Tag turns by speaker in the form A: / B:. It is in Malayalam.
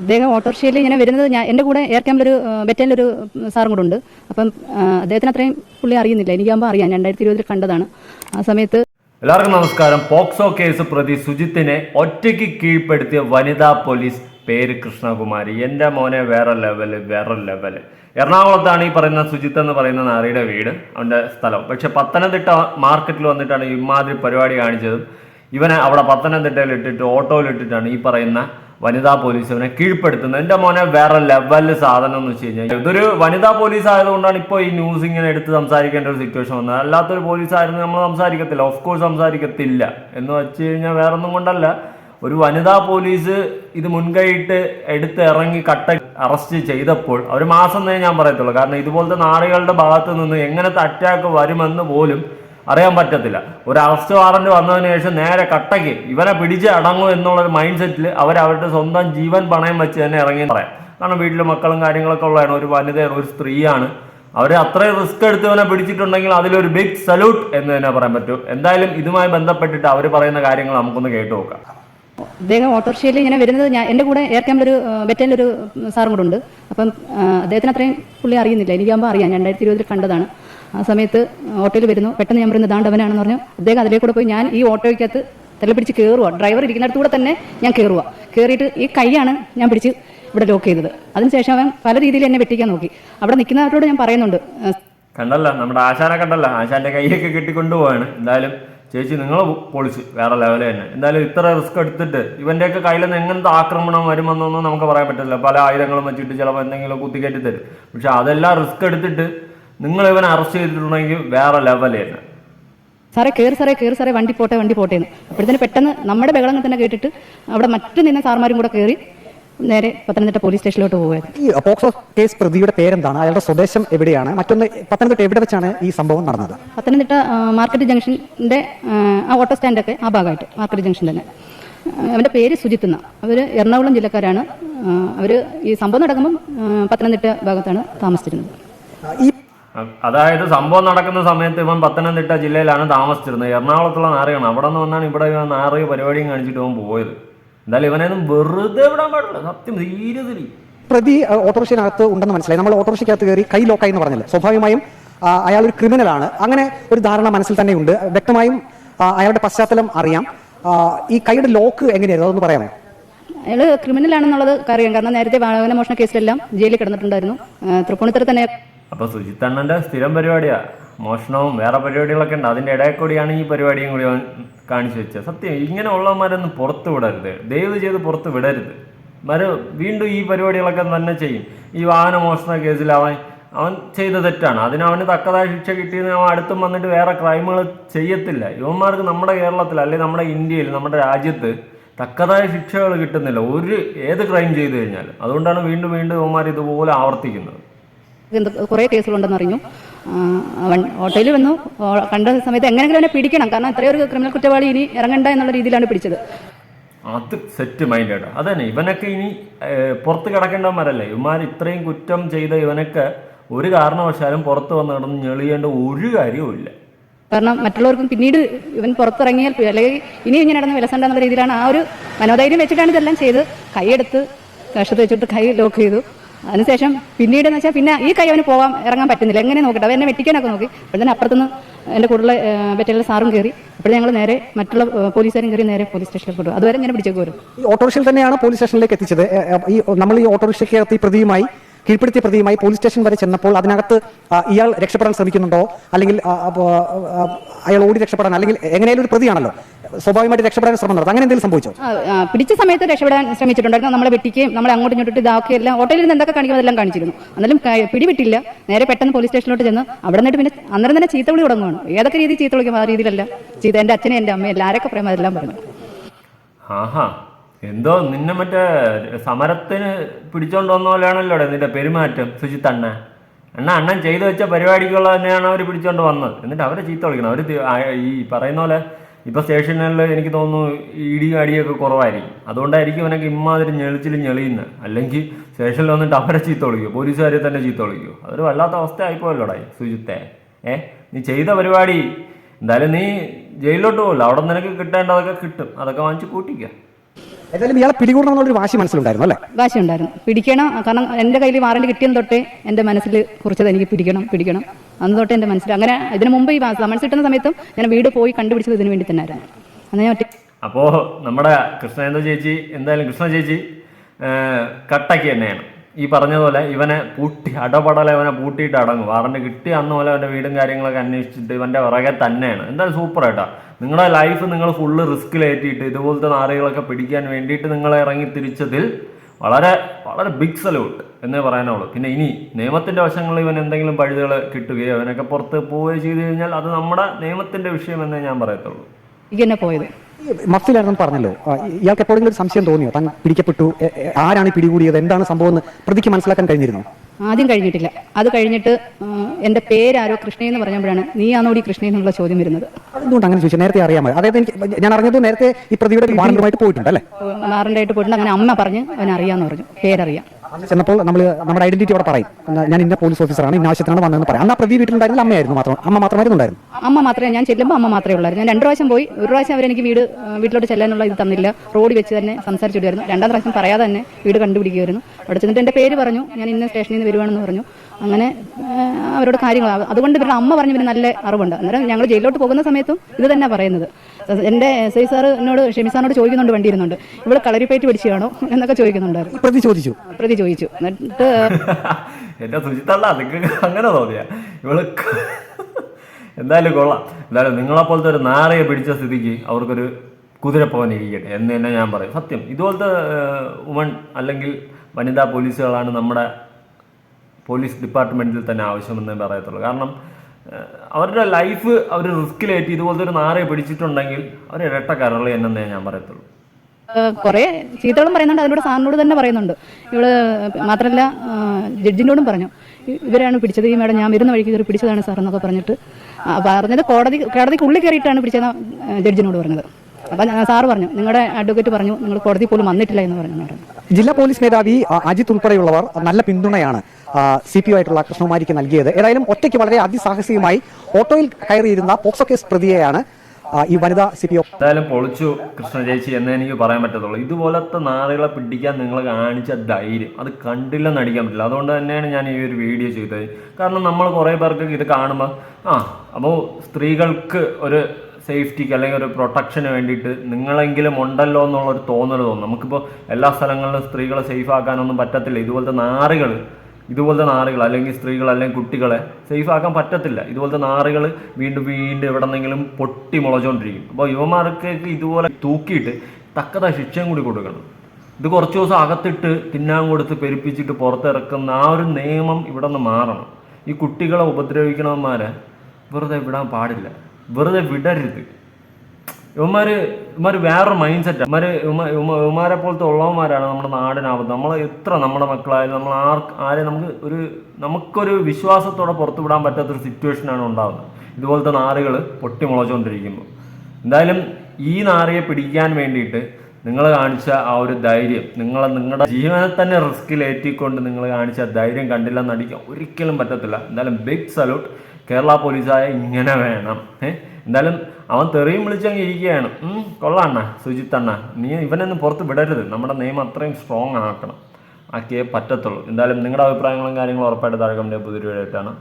A: അദ്ദേഹം ഓട്ടോറിക്ഷയിൽ ഇങ്ങനെ വരുന്നത് ഞാൻ എന്റെ കൂടെ എയർ ക്യാമ്പിലൊരു ബെറ്റലിലൊരു സാറും കൂടെ ഉണ്ട്. അപ്പം അദ്ദേഹത്തിന് അത്രയും പുള്ളി അറിയുന്നില്ല. എനിക്കാകുമ്പോൾ അറിയാം. രണ്ടായിരത്തി ഇരുപതിൽ കണ്ടതാണ്. ആ സമയത്ത്
B: എല്ലാവർക്കും നമസ്കാരം. പോക്സോ കേസ് പ്രതി സുജിത്തിനെ ഒറ്റയ്ക്ക് കീഴ്പ്പെടുത്തിയ വനിതാ പോലീസ് പേര് കൃഷ്ണകുമാരി. എന്റെ മോനെ വേറെ ലെവൽ വേറെ ലെവൽ എറണാകുളത്താണ് ഈ പറയുന്ന സുജിത്ത് എന്ന് പറയുന്ന നാരിയുടെ വീട്. അവന്റെ സ്ഥലം. പക്ഷെ പത്തനംതിട്ട മാർക്കറ്റിൽ വന്നിട്ടാണ് ഇമാതിരി പരിപാടി കാണിച്ചതും. ഇവനെ അവിടെ പത്തനംതിട്ടയിൽ ഇട്ടിട്ട് ഓട്ടോയിൽ ഇട്ടിട്ടാണ് ഈ പറയുന്ന വനിതാ പോലീസ് ഇവനെ കീഴ്പ്പെടുത്തുന്നത്. എന്റെ മോനെ വേറെ ലെവലിൽ സാധനം എന്ന് വെച്ച് കഴിഞ്ഞാൽ ഇതൊരു വനിതാ പോലീസ് ആയതുകൊണ്ടാണ് ഇപ്പോൾ ഈ ന്യൂസ് ഇങ്ങനെ എടുത്ത് സംസാരിക്കേണ്ട ഒരു സിറ്റുവേഷൻ വന്നത്. അല്ലാത്തൊരു പോലീസ് ആയിരുന്നു നമ്മൾ സംസാരിക്കത്തില്ല. Of course സംസാരിക്കത്തില്ല. എന്ന് വെച്ച് കഴിഞ്ഞാൽ വേറൊന്നും കൊണ്ടല്ല. ഒരു വനിതാ പോലീസ് ഇത് മുൻകൈയിട്ട് എടുത്ത് ഇറങ്ങി കട്ട അറസ്റ്റ് ചെയ്തപ്പോൾ ഒരു മാസം തന്നെ ഞാൻ പറയത്തുള്ളൂ. കാരണം ഇതുപോലത്തെ നാടുകളുടെ ഭാഗത്ത് നിന്ന് എങ്ങനത്തെ അറ്റാക്ക് വരുമെന്ന് പോലും അറിയാൻ പറ്റത്തില്ല. ഒരു അറസ്റ്റ് വാറന്റ് വന്നതിന് ശേഷം നേരെ കട്ടയ്ക്ക് ഇവരെ പിടിച്ച് അടങ്ങും എന്നുള്ളൊരു മൈൻഡ് സെറ്റിൽ അവർ അവരുടെ സ്വന്തം ജീവൻ പണയം വെച്ച് തന്നെ ഇറങ്ങി പറയാം. കാരണം വീട്ടിൽ മക്കളും കാര്യങ്ങളൊക്കെ ഉള്ളതാണ്. ഒരു വനിതയാണ് ഒരു സ്ത്രീയാണ്. അവർ അത്രയും റിസ്ക് എടുത്ത് ഇവനെ പിടിച്ചിട്ടുണ്ടെങ്കിൽ അതിലൊരു ബിഗ് സല്യൂട്ട് എന്ന് തന്നെ പറയാൻ പറ്റും. എന്തായാലും ഇതുമായി ബന്ധപ്പെട്ടിട്ട് അവർ പറയുന്ന കാര്യങ്ങൾ നമുക്കൊന്ന് കേട്ടു നോക്കാം.
A: അദ്ദേഹം ഓട്ടോറിക്ഷയിൽ ഇങ്ങനെ വരുന്നത് ഞാൻ എന്റെ കൂടെ എയർ ക്യാമ്പിലൊരു ബെറ്റലിലൊരു സാറും കൂടെ ഉണ്ട്. അപ്പം അദ്ദേഹത്തിന് അത്രയും പുള്ളി അറിയുന്നില്ല. എനിക്കാകുമ്പോൾ അറിയാം. രണ്ടായിരത്തി ഇരുപതിൽ കണ്ടതാണ്. ആ സമയത്ത് ഓട്ടോയിൽ വരുന്നു. പെട്ടെന്ന് ഞാൻ പറയുന്നത് ദാണ്ടവനാണെന്ന് പറഞ്ഞു. അദ്ദേഹം അതിലേക്ക് കൂടെ പോയി ഞാൻ ഈ ഓട്ടോയ്ക്കകത്ത് തലപ്പിടിച്ച് കയറുക ഡ്രൈവർ ഇരിക്കുന്നിടത്തൂടെ തന്നെ ഞാൻ കയറുക കയറിയിട്ട് ഈ കൈയാണ് ഞാൻ പിടിച്ച് ഇവിടെ ലോക്ക് ചെയ്തത്. അതിനുശേഷം അവൻ പല രീതിയിൽ എന്നെ വെട്ടിക്കാൻ നോക്കി. അവിടെ നിൽക്കുന്നവരോട് ഞാൻ പറയുന്നുണ്ട്
B: കണ്ടല്ല നമ്മുടെ ആശാന കണ്ടല്ല. ആശാന്റെ കൈയൊക്കെ കെട്ടിക്കൊണ്ടുപോവാണ്. എന്തായാലും ചേച്ചി നിങ്ങൾ പൊളിച്ച് വേറെ ലെവൽ തന്നെ. എന്തായാലും ഇത്ര റിസ്ക് എടുത്തിട്ട് ഇവന്റെയൊക്കെ കയ്യിൽ നിന്ന് എങ്ങനത്തെ ആക്രമണം വരുമെന്നൊന്നും നമുക്ക് പറയാൻ പറ്റില്ല പല ആയുധങ്ങളും വെച്ചിട്ട് ചിലപ്പോൾ എന്തെങ്കിലും കുത്തിക്കയറ്റി തരും. പക്ഷെ അതെല്ലാം റിസ്ക് എടുത്തിട്ട് നിങ്ങൾ ഇവനെ അറസ്റ്റ് ചെയ്തിട്ടുണ്ടെങ്കിൽ വേറെ ലെവലായിരുന്നു
A: സാറേ കയറി സാറേ കയറി സാറേ വണ്ടി പോട്ടെ വണ്ടി പോട്ടെ എന്ന്. അപ്പോഴത്തേന് പെട്ടെന്ന് നമ്മുടെ ബഹളങ്ങൾ തന്നെ കേട്ടിട്ട് അവിടെ മറ്റു നിന്ന സാർമാരും കൂടെ കയറി നേരെ പത്തനംതിട്ട പോലീസ് സ്റ്റേഷനിലോട്ട് പോവുകയായിരുന്നു
C: ഈ പോക്സോ കേസ് പ്രതിയുടെ പേരെന്താണ്? അയാളുടെ സ്വദേശം എവിടെയാണ്? മറ്റൊന്ന് പത്തനംതിട്ട എവിടെ വെച്ചാണ് ഈ സംഭവം നടന്നത്?
A: പത്തനംതിട്ട ആ, മാർക്കറ്റ് ജംഗ്ഷന്റെ ആ, ഓട്ടോ സ്റ്റാൻഡൊക്കെ ആ ഭാഗമായിട്ട് മാർക്കറ്റ് ജംഗ്ഷൻ തന്നെ. ആ, അവന്റെ പേര് സുജിത്ത് എന്ന. അവർ എറണാകുളം ജില്ലക്കാരാണ്. അവർ ഈ സംഭവം നടക്കുമ്പം ആ, പത്തനംതിട്ട ഭാഗത്താണ് താമസിച്ചിരുന്നത്.
C: ഈ
B: അതായത് സംഭവം നടക്കുന്ന സമയത്ത് ഇവൻ പത്തനംതിട്ട ജില്ലയിലാണ് താമസിച്ചിരുന്നത്. എറണാകുളത്തുള്ള നാറിയാണ് അവിടെ നിന്ന് വന്നാണ് ഇവിടെ ഇവൻ നാറിയ പരിപാടിയും കാണിച്ചിട്ട് അവൻ പോയത്. എന്തായാലും ഇവനേതും വെറുതെ വിടാൻ പാടില്ല. സത്യം സീരിയസ്ലി.
C: പ്രതി ഓട്ടോറിക്ഷനകത്ത് ഉണ്ടെന്ന് മനസ്സിലായി. നമ്മൾ ഓട്ടോറിക്ഷയ്ക്കകത്ത് കയറി കൈ ലോക്കായി എന്ന് പറഞ്ഞില്ല? സ്വാഭാവികമായും അയാൾ ഒരു ക്രിമിനലാണ്. അങ്ങനെ ഒരു ധാരണ മനസ്സിൽ തന്നെയുണ്ട് വ്യക്തമായും അയാളുടെ പശ്ചാത്തലം അറിയാം. ഈ കൈയുടെ ലോക്ക് എങ്ങനെയായിരുന്നു? അതൊന്ന് പറയാമോ?
A: അയാൾ ക്രിമിനൽ ആണെന്നുള്ളത് അറിയാം. കാരണം നേരത്തെ വാഹന മോഷണ കേസിലെല്ലാം ജയിലിൽ കിടന്നിട്ടുണ്ടായിരുന്നു. തൃപ്പൂണിത്തുറ തന്നെ
B: അപ്പൊ സുജിത്തണ്ണന്റെ സ്ഥിരം പരിപാടിയാ. മോഷണവും വേറെ പരിപാടികളൊക്കെ ഉണ്ട്. അതിന്റെ ഇടയിൽ കൂടിയാണ് ഈ പരിപാടിയും കൂടി കാണിച്ചു വെച്ചത്. സത്യം ഇങ്ങനെ ഉള്ളവന്മാരൊന്നും പുറത്ത് വിടരുത്. ദയവ് ചെയ്ത് പുറത്ത് വിടരുത്. മര വീണ്ടും ഈ പരിപാടികളൊക്കെ തന്നെ ചെയ്യും. ഈ വാഹന മോഷണ കേസിൽ അവൻ അവൻ ചെയ്ത തെറ്റാണ്. അതിന് അവന് തക്കതായ ശിക്ഷ കിട്ടിയെന്ന് അവൻ അടുത്തും വന്നിട്ട് വേറെ ക്രൈമുകൾ ചെയ്യത്തില്ല. ഇവന്മാർക്ക് നമ്മുടെ കേരളത്തിൽ അല്ലെങ്കിൽ നമ്മുടെ ഇന്ത്യയിൽ നമ്മുടെ രാജ്യത്ത് തക്കതായ ശിക്ഷകൾ കിട്ടുന്നില്ല. ഒരു ഏത് ക്രൈം ചെയ്തു കഴിഞ്ഞാൽ അതുകൊണ്ടാണ് വീണ്ടും വീണ്ടും ഇവന്മാർ ഇതുപോലെ ആവർത്തിക്കുന്നത്.
A: കുറേ കേസുകളുണ്ടെന്ന് അറിഞ്ഞു. അവൻ ഓട്ടോയിൽ വന്നു. കണ്ട സമയത്ത് എങ്ങനെയെങ്കിലും അവനെ പിടിക്കണം. കാരണം ഇത്രയും ഒരു ക്രിമിനൽ കുറ്റവാളി ഇനി ഇറങ്ങണ്ട എന്നുള്ള രീതിയിലാണ് പിടിച്ചത്.
B: അത് സെറ്റ് മൈൻഡാണ് അതന്നെ. ഇവനൊക്കെ ഇനി പുറത്ത് കിടക്കേണ്ടവന്മാരല്ലേ? ഇവന്മാർ ഇത്രയും കുറ്റം ചെയ്ത ഇവനൊക്കെ ഒരു കാരണവശാലും പുറത്ത് വന്ന് കിടന്ന് ഞെളിയേണ്ട ഒരു കാര്യവും ഇല്ല.
A: കാരണം മറ്റുള്ളവർക്കും പിന്നീട് ഇവൻ പുറത്തിറങ്ങിയാൽ അല്ലെങ്കിൽ ഇനി ഇങ്ങനെ നടന്ന് വിലസണ്ട എന്നുള്ള രീതിയിലാണ് ആ ഒരു മനോധൈര്യം വെച്ചിട്ടാണ് ഇതെല്ലാം ചെയ്ത് കൈയെടുത്ത് കഷത്ത് വെച്ചിട്ട് കൈ ലോക്ക് ചെയ്തു. അതിനുശേഷം പിന്നീട് എന്ന് വെച്ചാൽ പിന്നെ ഈ കൈ അവന് പോകാൻ ഇറങ്ങാൻ പറ്റുന്നില്ല. എങ്ങനെ നോക്കട്ടെ? അവൻ എന്നെ വെട്ടിക്കാനൊക്കെ നോക്കി. അപ്പോൾ തന്നെ അപ്പുറത്തുനിന്ന് എന്റെ കൂടുതൽ ബെറ്റുള്ള സാറും കയറി അപ്പോൾ ഞങ്ങൾ നേരെ മറ്റുള്ള പോലീസുകാരും കയറി നേരെ പോലീസ് സ്റ്റേഷനിൽ കൊണ്ടു അതുവരെ ഇങ്ങനെ പിടിച്ചേക്ക് വരും.
C: ഈ ഓട്ടോറിക്ഷയിൽ തന്നെയാണ് പോലീസ് സ്റ്റേഷനിലേക്ക് എത്തിച്ചത്? ഈ നമ്മൾ ഈ ഓട്ടോറിക്ഷയ്ക്കകത്ത് ഈ പ്രതിയുമായി കീഴ്പ്പെടുത്തിയ പ്രതിയുമായി പോലീസ് സ്റ്റേഷൻ വരെ ചെന്നപ്പോൾ അതിനകത്ത് ഇയാൾ രക്ഷപ്പെടാൻ ശ്രമിക്കുന്നുണ്ടോ? അല്ലെങ്കിൽ അയാൾ ഓടി രക്ഷപ്പെടാൻ അല്ലെങ്കിൽ എങ്ങനെയാലും ഒരു പ്രതിയാണല്ലോ. സ്വാഭാവികമായിട്ട് രക്ഷപ്പെടാൻ ശ്രമം നടത്തും അങ്ങനെ എന്തെങ്കിലും സംഭവിച്ചോ?
A: പിടിച്ച സമയത്ത് രക്ഷപ്പെടാൻ ശ്രമിച്ചിട്ടുണ്ടായിരുന്നു. നമ്മളെ വെട്ടിക്ക് നമ്മളെ അങ്ങോട്ടും ഇങ്ങോട്ടും ഇതാക്കി എല്ലാം ഹോട്ടലിൽ നിന്ന് എന്തൊക്കെ കാണിക്കും അതെല്ലാം കാണിച്ചിരുന്നു. എന്നാലും പിടിവിട്ടില്ല. നേരെ പെട്ടെന്ന് പോലീസ് സ്റ്റേഷനിലോട്ട് ചെന്ന് അവിടെ നിന്നിട്ട് പിന്നെ അന്നേരം തന്നെ ചീത്ത വിളി തുടങ്ങുകയാണ് ഏതൊക്കെ രീതി ചീത്ത വിളിക്കും? ആ രീതിയിലല്ല. ചീത്ത എന്റെ അച്ഛനെ എന്റെ അമ്മയും എല്ലാവരൊക്കെ പ്രേമ അതെല്ലാം പറഞ്ഞു.
B: ആഹാ. എന്തോ നിന്നെ മറ്റേ സമരത്തിന് പിടിച്ചോണ്ട് വന്ന പോലെയാണല്ലോ നിന്റെ പെരുമാറ്റം സുജിത്ത് അണ്ണ അണ്ണ അണ്ണൻ ചെയ്തു വെച്ച പരിപാടിക്കുള്ള തന്നെയാണ് അവർ പിടിച്ചോണ്ട് വന്നത്. എന്നിട്ട് അവരെ ചീത്ത വിളിക്കണം. അവർ ഈ പറയുന്ന പോലെ ഇപ്പൊ സ്റ്റേഷനിൽ എനിക്ക് തോന്നുന്നു ഇടി അടിയൊക്കെ കുറവായിരിക്കും. അതുകൊണ്ടായിരിക്കും അവനൊക്കെ ഇമ്മാതിരി ഞെളിച്ചിൽ ഞെളിയുന്നത് അല്ലെങ്കിൽ സ്റ്റേഷനിൽ വന്നിട്ട് അവരെ ചീത്ത വിളിക്കുമോ പോലീസുകാരെ തന്നെ ചീത്ത വിളിക്കുമോ അതൊരു വല്ലാത്ത അവസ്ഥ ആയിപ്പോയല്ലോ സുജിത്തെ. ഏ? നീ ചെയ്ത പരിപാടി എന്തായാലും നീ ജയിലിലോട്ട് പോകില്ല അവിടെ നിനക്ക് കിട്ടേണ്ടതൊക്കെ കിട്ടും. അതൊക്കെ വാങ്ങിച്ച് കൂട്ടിക്കുക
C: ഏതായാലും ഇയാളെ പിടികൂടണം എന്നുള്ളൊരു വാശി മനസ്സിലുണ്ടായിരുന്നു അല്ലേ?
A: വാശി ഉണ്ടായിരുന്നു പിടിക്കണം. കാരണം എന്റെ കയ്യിൽ വാറണ്ട് കിട്ടിയത് തൊട്ടേ എന്റെ മനസ്സിൽ കുറിച്ചത് എനിക്ക് പിടിക്കണം പിടിക്കണം. അന്ന് തൊട്ടേ എന്റെ മനസ്സിൽ അങ്ങനെ ഇതിനു മുമ്പ് ഈ മനസ്സിൽ കിട്ടുന്ന സമയത്തും ഞാൻ വീട് പോയി കണ്ടുപിടിച്ചത് ഇതിനു വേണ്ടി തന്നെയായിരുന്നു. അന്ന് ഞാൻ ഒറ്റ
B: അപ്പോ നമ്മുടെ കൃഷ്ണ ചേച്ചി എന്തായാലും കൃഷ്ണ ചേച്ചി കട്ടാക്കി കട്ടയ്ക്ക് തന്നെയാണ്. ഈ പറഞ്ഞതുപോലെ ഇവനെ പൂട്ടി അടപടല ഇവനെ പൂട്ടിയിട്ട് അടങ്ങും. വാറണ്ട് കിട്ടി അന്ന് പോലെ അവന്റെ വീടും കാര്യങ്ങളൊക്കെ അന്വേഷിച്ചിട്ട് ഇവന്റെ പുറകെ തന്നെയാണ്. എന്തായാലും സൂപ്പർ ആയിട്ടാ. നിങ്ങളുടെ ലൈഫ് നിങ്ങൾ ഫുള്ള് റിസ്കിലേറ്റിയിട്ട് ഇതുപോലത്തെ നാറികളൊക്കെ പിടിക്കാൻ വേണ്ടിയിട്ട് നിങ്ങൾ ഇറങ്ങി തിരിച്ചതിൽ വളരെ വളരെ ബിഗ് സല്യൂട്ട് എന്നേ പറയാനുള്ളൂ. പിന്നെ ഇനി നിയമത്തിന്റെ വശങ്ങളിൽ ഇവൻ എന്തെങ്കിലും പഴുതുകൾ കിട്ടുകയോ അവനൊക്കെ പുറത്ത് പോവുകയോ ചെയ്തു കഴിഞ്ഞാൽ അത് നമ്മുടെ നിയമത്തിന്റെ വിഷയം എന്നേ ഞാൻ പറയത്തുള്ളൂ.
A: ഇങ്ങനെ പോയത്.
C: മഫ്തിലായിരുന്നു പറഞ്ഞല്ലോ. ഇയാൾക്ക് എപ്പോഴെങ്കിലും ഒരു സംശയം തോന്നിയോ? താൻ പിടിക്കപ്പെട്ടു. ആരാണ് പിടികൂടിയത്? എന്താണ് സംഭവം എന്ന് പ്രതിക്ക് മനസ്സിലാക്കാൻ കഴിഞ്ഞിരുന്നു?
A: ആദ്യം കഴിഞ്ഞിട്ടില്ല. അത് കഴിഞ്ഞിട്ട് എന്റെ പേരാരോ പേരാരോ കൃഷ്ണയെന്ന് പറഞ്ഞപ്പോഴാണ് നീ ആണോടി കൃഷ്ണ എന്നുള്ള ചോദ്യം വരുന്നത്.
C: അതെന്തുകൊണ്ട് അങ്ങനെ ചോദിച്ചു? നേരത്തെ അറിയാമോ അതായത് എനിക്ക് ഞാൻ അറിഞ്ഞത് നേരത്തെ ഈ പ്രതിയുടെ വാറണ്ടുമായിട്ട് പോയിട്ടുണ്ട് അല്ലേ?
A: വാറണ്ടായിട്ട് പോയിട്ടുണ്ട്. അങ്ങനെ അമ്മ പറഞ്ഞ് അവൻ അറിയാന്ന് പറഞ്ഞു. പേരറിയാം.
C: ചെന്നപ്പോൾ നമ്മൾ നമ്മുടെ ഐഡന്റിറ്റി അവിടെ പറയും. ഞാൻ ഇന്ന പോലീസ് ഓഫീസറാണ് ഇന്ന ആവശ്യത്തിനാണ് വന്നതെന്ന് പറയാം. അന്ന് പ്രതി വീട്ടിലുണ്ടായിരുന്നില്ല അമ്മയായിരുന്നു മാത്രം. അമ്മ മാത്രമായിരുന്നു ഉണ്ടായിരുന്നു
A: അമ്മ മാത്രമേ ഞാൻ ചെല്ലുമ്പോൾ അമ്മ മാത്രമേ ഉള്ളായിരുന്നു. ഞാൻ രണ്ട് പ്രാവശ്യം പോയി. ഒരു പ്രാവശ്യം അവരെനിക്ക് വീട് വീട്ടിലോട്ട് ചെല്ലാനുള്ള ഇത് തന്നില്ല. റോഡ് വെച്ച് തന്നെ സംസാരിച്ചിടുമായിരുന്നു രണ്ടാം പ്രാവശ്യം പറയാതെ തന്നെ വീട് കണ്ടുപിടിക്കുമായിരുന്നു അവിടെ ചെന്നിട്ട് എന്റെ പേര് പറഞ്ഞു. ഞാൻ ഇന്ന സ്റ്റേഷനിൽ നിന്ന് വരുവാണെന്ന് പറഞ്ഞു. അങ്ങനെ അവരോട് കാര്യങ്ങൾ അതുകൊണ്ട് ഇവരുടെ അമ്മ പറഞ്ഞു ഇവർ നല്ല അറിവുണ്ട്. അന്നേരം ഞങ്ങൾ ജയിലിലോട്ട് പോകുന്ന സമയത്തും ഇത് തന്നെ പറയുന്നത്. എന്റെ എസ് ഐ സാറ് എന്നോട് ഷെമി സാറിനോട് ചോദിക്കുന്നുണ്ട് വണ്ടി ഇരുന്നുണ്ട് ഇവിടെ കളരിപ്പേറ്റ് പിടിച്ചാണോ എന്നൊക്കെ ചോദിക്കുന്നുണ്ടായിരുന്നു.
C: പ്രതി ചോദിച്ചു.
A: പ്രതി ചോദിച്ചു. എന്നിട്ട്
B: എന്റെ സുജിത്തല്ല നിങ്ങൾക്ക് അങ്ങനെ തോന്നിയ. ഇവൾ എന്തായാലും കൊള്ളാം. എന്തായാലും നിങ്ങളെപ്പോലത്തെ ഒരു നാരയെ പിടിച്ച സ്ഥിതിക്ക് അവർക്കൊരു കുതിരപ്പവൻ ഇരിക്കട്ടെ എന്ന് തന്നെ ഞാൻ പറയും. സത്യം. ഇതുപോലത്തെ ഉമൺ അല്ലെങ്കിൽ വനിതാ പോലീസുകളാണ് നമ്മുടെ പോലീസ് ഡിപ്പാർട്ട്മെന്റിൽ തന്നെ ആവശ്യമെന്നേ പറയത്തുള്ളൂ. കാരണം അവരുടെ ലൈഫ് അവർ റിസ്കിലേറ്റ് ഇതുപോലത്തെ ഒരു നാരയെ പിടിച്ചിട്ടുണ്ടെങ്കിൽ അവർ ഇരട്ട കരളി എന്നേ ഞാൻ പറയത്തുള്ളൂ.
A: കുറെ ചീത്തകളും പറയുന്നുണ്ട്. അതിലൂടെ സാറിനോട് തന്നെ പറയുന്നുണ്ട്. ഇവൾ മാത്രമല്ല ജഡ്ജിനോടും പറഞ്ഞു. ഇവരാണ് പിടിച്ചത്. ഈ മേഡം ഞാൻ വരുന്ന വഴിക്ക് കയറി പിടിച്ചതാണ് സാർ എന്നൊക്കെ പറഞ്ഞിട്ട് പറഞ്ഞത് കോടതി കോടതിക്കുള്ളിൽ കയറിയിട്ടാണ് പിടിച്ചത് ജഡ്ജിനോട് പറഞ്ഞത്. അപ്പം ഞങ്ങൾ സാറ് പറഞ്ഞു നിങ്ങളുടെ അഡ്വക്കേറ്റ് പറഞ്ഞു നിങ്ങൾ കോടതി പോലും വന്നിട്ടില്ല എന്ന് പറഞ്ഞു
C: ജില്ലാ പോലീസ് മേധാവി അജിത് ഉൾപ്പെടെയുള്ളവർ നല്ല പിന്തുണയാണ് സി പി ആയിട്ടുള്ള കൃഷ്ണകുമാരിക്ക് നൽകിയത്. ഏതായാലും ഒറ്റയ്ക്ക് വളരെ അതിസാഹസികമായി ഓട്ടോയിൽ കയറിയിരുന്ന പോക്സോ കേസ് പ്രതിയെയാണ് ഈ വനിതാ സി പി ഒ
B: എന്തായാലും പൊളിച്ചു കൃഷ്ണ ചേച്ചി എന്നേ എനിക്ക് പറയാൻ പറ്റത്തുള്ളൂ. ഇതുപോലത്തെ നാളുകളെ പിടിക്കാൻ നിങ്ങൾ കാണിച്ച ധൈര്യം അത് കണ്ടില്ലെന്ന് അടിക്കാൻ പറ്റില്ല. അതുകൊണ്ട് തന്നെയാണ് ഞാൻ ഈ ഒരു വീഡിയോ ചെയ്തത്. കാരണം നമ്മൾ കുറേ പേർക്ക് ഇത് കാണുമ്പോൾ ആ അപ്പോൾ സ്ത്രീകൾക്ക് ഒരു സേഫ്റ്റിക്ക് അല്ലെങ്കിൽ ഒരു പ്രൊട്ടക്ഷന് വേണ്ടിയിട്ട് നിങ്ങളെങ്കിലും ഉണ്ടല്ലോ എന്നുള്ളൊരു തോന്നൽ തോന്നും. നമുക്കിപ്പോൾ എല്ലാ സ്ഥലങ്ങളിലും സ്ത്രീകളെ സേഫ് ആക്കാനൊന്നും പറ്റത്തില്ല. ഇതുപോലത്തെ നാറുകൾ ഇതുപോലത്തെ നാറുകൾ അല്ലെങ്കിൽ സ്ത്രീകൾ അല്ലെങ്കിൽ കുട്ടികളെ സേഫ് ആക്കാൻ പറ്റത്തില്ല. ഇതുപോലത്തെ നാറുകൾ വീണ്ടും വീണ്ടും എവിടെന്നെങ്കിലും പൊട്ടി മുളച്ചുകൊണ്ടിരിക്കും അപ്പോൾ യുവമാർക്ക് ഇതുപോലെ തൂക്കിയിട്ട് തക്കതായ ശിക്ഷയും കൂടി കൊടുക്കണം. ഇത് കുറച്ച് ദിവസം അകത്തിട്ട് തിന്നാൻ കൊടുത്ത് പെരുപ്പിച്ചിട്ട് പുറത്തിറക്കുന്ന ആ ഒരു നിയമം ഇവിടെ നിന്ന് മാറണം. ഈ കുട്ടികളെ ഉപദ്രവിക്കണവന്മാരെ വെറുതെ വിടാൻ പാടില്ല. വെറുതെ വിടരുത്. ഇവന്മാര് ഇവന്മാര് വേറൊരു മൈൻഡ് സെറ്റ് ഇവന്മാര് ഇവന്മാ- ഇവന്മാ- ഇവന്മാരെ പോലത്തെ ഉള്ളവന്മാരാണ് നമ്മുടെ നാടിനാവുന്നത് നമ്മൾ എത്ര നമ്മുടെ മക്കളായാലും നമ്മൾ ആർ ആരെ നമുക്ക് ഒരു നമുക്കൊരു വിശ്വാസത്തോടെ പുറത്തു വിടാൻ പറ്റാത്തൊരു സിറ്റുവേഷനാണ് ഉണ്ടാകുന്നത് ഇതുപോലത്തെ നാറുകൾ പൊട്ടിമുളച്ചുകൊണ്ടിരിക്കുമ്പോൾ എന്തായാലും ഈ നാറിയെ പിടിക്കാൻ വേണ്ടിയിട്ട് നിങ്ങൾ കാണിച്ച ആ ഒരു ധൈര്യം നിങ്ങൾ നിങ്ങളുടെ ജീവനെ തന്നെ റിസ്കിലേറ്റിക്കൊണ്ട് നിങ്ങൾ കാണിച്ച ധൈര്യം കണ്ടില്ലെന്ന് അടിക്കാൻ ഒരിക്കലും പറ്റത്തില്ല. എന്തായാലും ബിഗ് സല്യൂട്ട് കേരള പോലീസായ ഇങ്ങനെ വേണം. എന്തായാലും അവൻ തെറിയും വിളിച്ചങ്ങ് ഇരിക്കുകയാണ്. കൊള്ളാണ്ണ സുജിത്ത് അണ്ണ. നീ ഇവനൊന്നും പുറത്ത് വിടരുത്. നമ്മുടെ നിയമം അത്രയും സ്ട്രോങ് ആക്കണം. ആക്കിയേ പറ്റത്തുള്ളൂ. എന്തായാലും നിങ്ങളുടെ അഭിപ്രായങ്ങളും കാര്യങ്ങളും ഉറപ്പായിട്ട് താഴെ കമ്പനി പുതിയൊരു വീഡിയോ ആയിട്ടാണ്